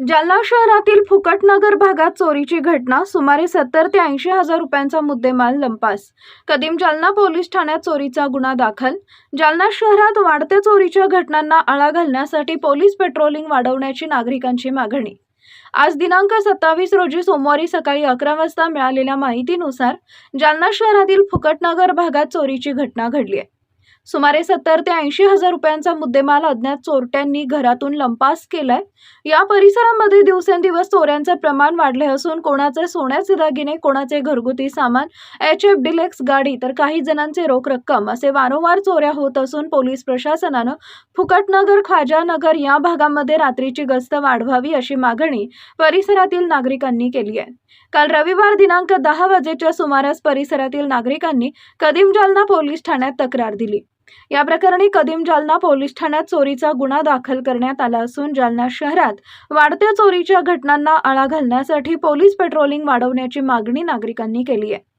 जालना शहरातील फुकटनगर भागात चोरीची घटना सुमारे सत्तर ते ऐंशी हजार रुपयांचा मुद्देमाल लंपास. कदीम जालना पोलीस ठाण्यात चोरीचा गुन्हा दाखल. जालना शहरात वाढत्या चोरीच्या घटनांना आळा घालण्यासाठी पोलीस पेट्रोलिंग वाढवण्याची नागरिकांची मागणी. आज दिनांक सत्तावीस रोजी सोमवारी सकाळी अकरा वाजता मिळालेल्या माहितीनुसार जालना शहरातील फुकटनगर भागात चोरीची घटना घडली आहे. सुमारे सत्तर ते ऐंशी हजार रुपयांचा मुद्देमाल अज्ञात चोरट्यांनी घरातून लंपास केलाय. या परिसरामध्ये दिवसेंदिवस चोऱ्यांचे प्रमाण वाढले असून कोणाचे सोन्याचे दागिने कोणाचे घरगुती सामान एच एफ डिलेक्स गाडी तर काही जणांचे रोख रक्कम असे वारंवार चोऱ्या होत असून पोलीस प्रशासनानं फुकटनगर ख्वाजानगर या भागामध्ये रात्रीची गस्त वाढवावी अशी मागणी परिसरातील नागरिकांनी केली आहे. काल रविवार दिनांक दहा वाजेच्या सुमारास परिसरातील नागरिकांनी कदीम जालना पोलीस ठाण्यात तक्रार दिली. या प्रकरणी कदीम जालना पोलीस ठाण्यात चोरीचा गुन्हा दाखल करण्यात आला असून जालना शहरात वाढत्या चोरीच्या घटनांना आळा घालण्यासाठी पोलीस पेट्रोलिंग वाढवण्याची मागणी नागरिकांनी केली आहे.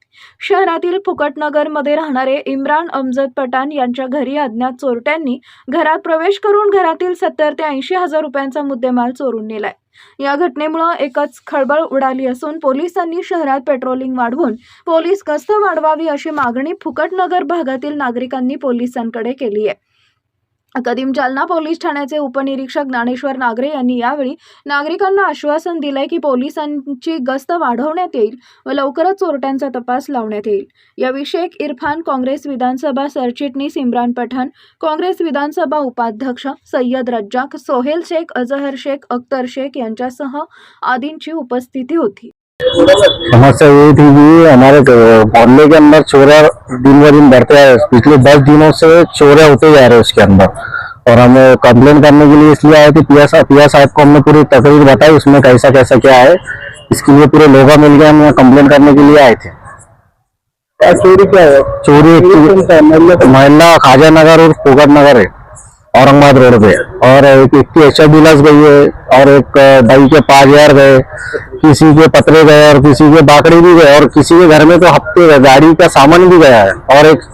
शहरातील फुकटनगरमध्ये राहणारे इम्रान अमजद पठाण यांच्या घरी अज्ञात चोरट्यांनी घरात प्रवेश करून घरातील सत्तर ते ऐंशी हजार रुपयांचा मुद्देमाल चोरून नेलाय. या घटनेमुळे एकच खळबळ उडाली असून पोलिसांनी शहरात पेट्रोलिंग वाढवून पोलीस गस्त वाढवावी अशी मागणी फुकटनगर भागातील नागरिकांनी पोलिसांकडे केली आहे. कदीम जालना पोलीस ठाण्याचे उपनिरीक्षक ज्ञानेश्वर नागरे यांनी यावेळी नागरिकांना आश्वासन दिलंय की पोलिसांची गस्त वाढवण्यात येईल व लवकरच चोरट्यांचा तपास लावण्यात येईल. याविषयी इरफान काँग्रेस विधानसभा सरचिटणीस इम्रान पठाण काँग्रेस विधानसभा उपाध्यक्ष सय्यद रज्जाक सोहेल शेख अजहर शेख अख्तर शेख यांच्यासह आदींची उपस्थिती होती. समस्या ये थी कि हमारे मोहल्ले के अंदर चोरिया दिन ब दिन बढ़ते हैं। पिछले दस दिनों से चोरिया होते जा रहे हैं उसके अंदर। और हम कंप्लेन करने के लिए इसलिए आए थे पिया साहब पिया साहब को हमने पूरी तकरीर बताई उसमें कैसा कैसा क्या है। इसके लिए पूरे लोग मिल गए हम कंप्लेन करने के लिए आए थे। चोरी क्या है? चोरी महिला खाजा नगर और फोगट नगर है। औरंगाबाद रोड पे। और एक इक्की एच डीलर्स गई है और एक दही के पाँच हज़ार गए किसी के पतरे गए और किसी के बाकड़ी भी गए और किसी के घर में तो हफ़्ते गए गाड़ी का सामान भी गया है। और एक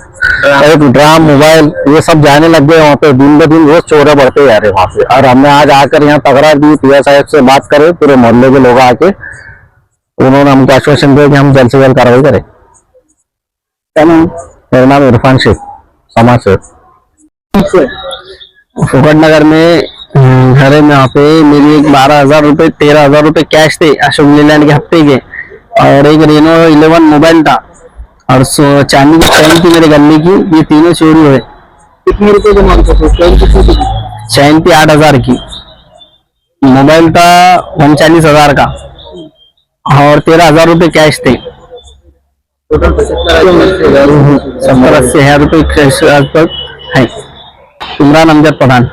एक ड्राम मोबाइल ये सब जाने लग गए वहाँ पे दिन ब दिन रोज चोरे बढ़ते जा रहे वहाँ पे। और हमने आज आकर यहाँ तकरार दी पिया साहब से बात करे पूरे मोहल्ले के लोग आके उन्होंने हमको आश्वासन दिया कि हम जल्द से जल्द कार्रवाई करें। क्या मेरा नाम इरफान शेख समाज सेवक। फुकट नगर में हम्म, घर है यहाँ पे मेरी एक बारह हज़ार रूपए तेरह हज़ार रूपए कैश थे अशोक लीलैंड के हफ़्ते के। और एक रेनो इलेवन मोबाइल था। और चांदी की चैन थी मेरे गले की ये तीनों चोरी हुए। कितने रुपए का माल था चैन कितने की थी? चैन थी आठ हज़ार की। मोबाइल था उनचालीस हज़ार का। और तेरह हज़ार रूपए कैश थे। टोटल पचहत्तर सत्तर अस्सी हज़ार रूपए कैश आज तक है। इमरान अमजद प्रधान